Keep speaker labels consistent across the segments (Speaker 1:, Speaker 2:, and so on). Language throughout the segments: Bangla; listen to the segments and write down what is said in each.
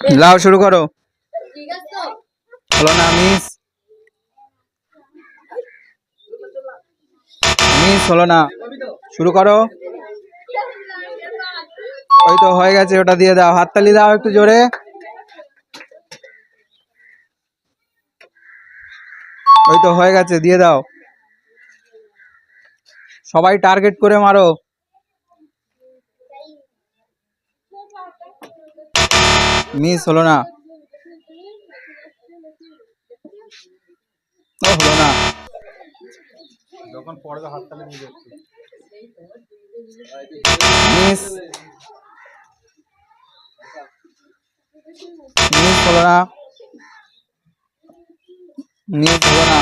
Speaker 1: লাও শুরু করো। হলো না, মিস। মিস, হলো না। শুরু করো। ওই তো হয়ে গেছে, ওটা দিয়ে দাও। হাততালি দাও একটু জোরে। ওই তো হয়ে গেছে, দিয়ে দাও। সবাই টার্গেট করে মারো। মিস হলো না। হলো না।
Speaker 2: যখন পড়বে হাততালি নিয়ে
Speaker 1: মিস। মিস হলো না। মিস হলো না।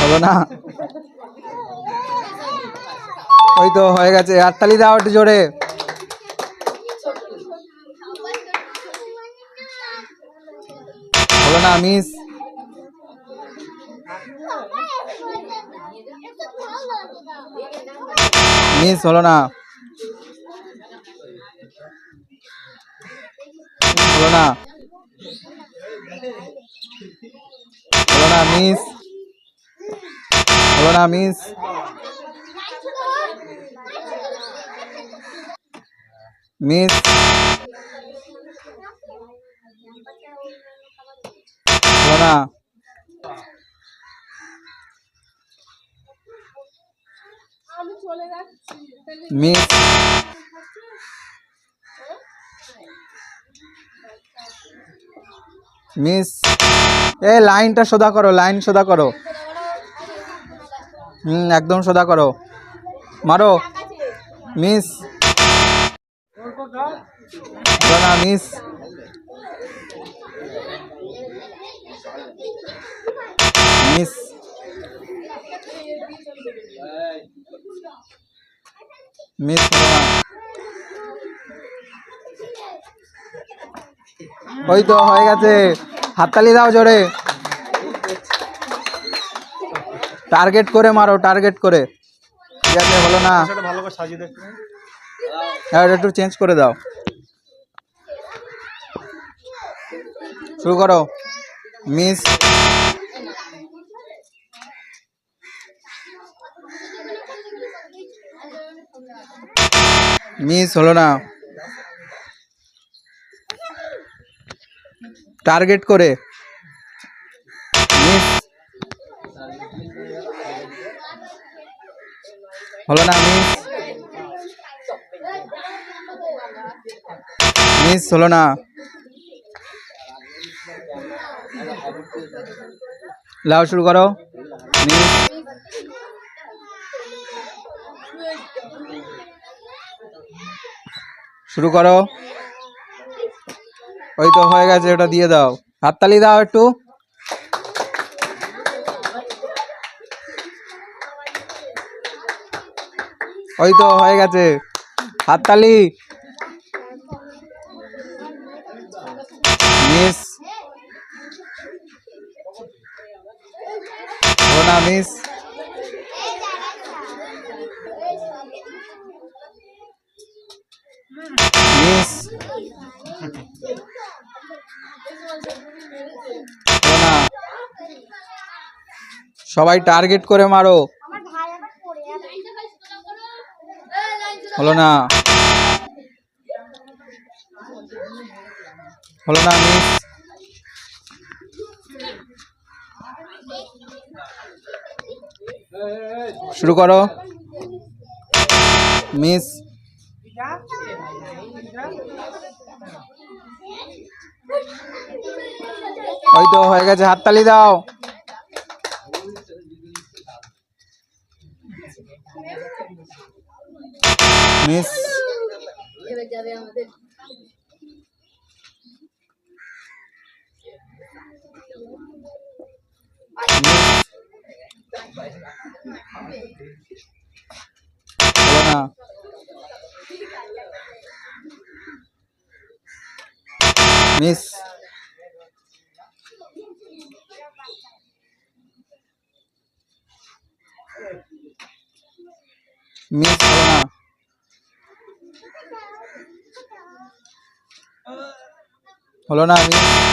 Speaker 1: হলো না। ওই তো হয়ে গেছে। হাততালি দাও একটু জোরে। হলো না, মিস। মিস হলো না। হলো না। হলো না, মিস। হলো না, মিস। মিস। হলো না?
Speaker 3: আমি চলে যাচ্ছি। তাহলে
Speaker 1: মিস মিস এ লাইনটা সোদা করো লাইন সোদা করো। হুম একদম সোদা করো। মারো। মিস মিস মিস মিস ওই তো হয়ে গেছে। হাততালি দাও জোরে। টার্গেট করে মারো টার্গেট করে। ঠিক আছে হলো না।
Speaker 2: ভালো করে সাজিয়ে দেখতে।
Speaker 1: হ্যাঁ একটু চেঞ্জ করে দাও। শুরু করো। মিস মিস, হলো না। টার্গেট করে। মিস। হলো না, মিস। মিস, হলো না। লাও শুরু করো। মিস। শুরু করো। ওই তো হয়ে গেছে, ওটা দিয়ে দাও। হাততালি দাও একটু। ওই তো হয়ে গেছে। হাততালি। মিস। মিস। মিস সবাই টার্গেট করে মারো। হলো না হলো না মিস শুরু করো। মিস ওই তো হয়ে গেছে হাততালি দাও। মিস। না। মিস। মিস না হলো না আমি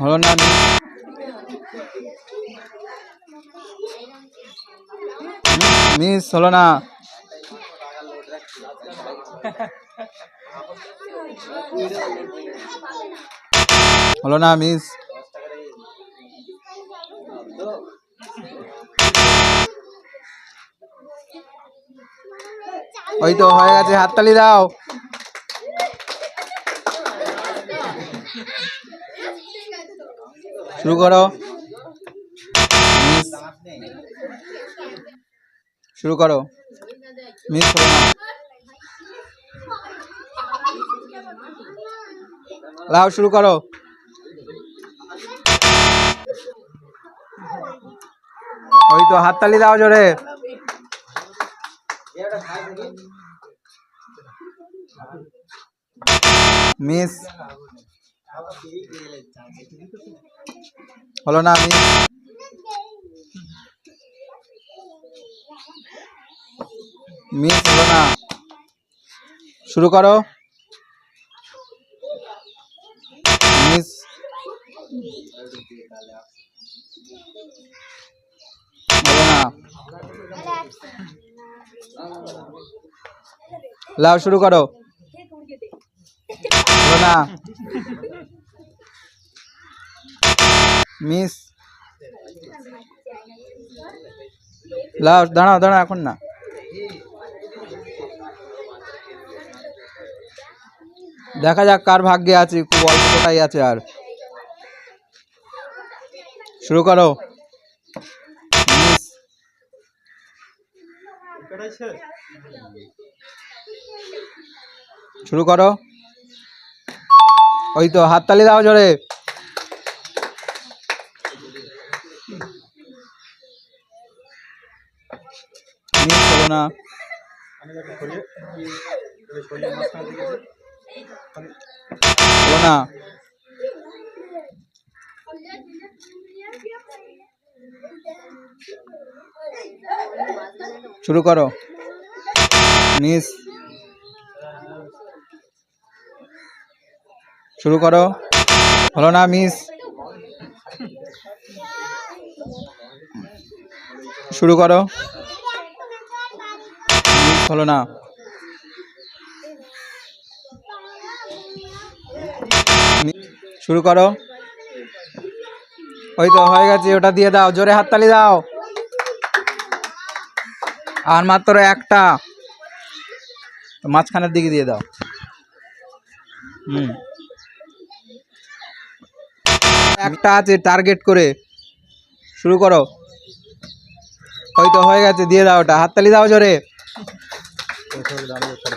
Speaker 1: হলো না মিস মিস, হলো না। হলো না, মিস। ওই তো হয়ে গেছে, হাততালি দাও। শুরু করো। শুরু করো। মিস না লাও, শুরু করো। ওই তো হাততালি দাও জোরে। মিস হলো না আমি? মিস হলো না। শুরু করো। মিস। হলো না। লাও, শুরু করো। হলো না। মিস। লাও দাঁড়াও দাঁড়াও, এখন না। দেখা যাক কার ভাগ্যে আছে, খুব অল্প কোটাই আছে আর। শুরু করো। শুরু করো। ওই তো, হাততালি দাও জোরে। হলো না। শুরু করো। মিস শুরু করো। হলো না মিস। শুরু করো। হলো না। শুরু করো। ওই তো হয়ে গেছে, ওটা দিয়ে দাও, জোরে হাততালি দাও। আর মাত্র একটা। মাঝখানের দিকে দিয়ে দাও। হুম। একটা আছে টার্গেট করে। শুরু করো। ওই তো হয়ে গেছে, দিয়ে দাও ওটা। হাততালি দাও জোরে।
Speaker 2: 他说：“你哪里有车？”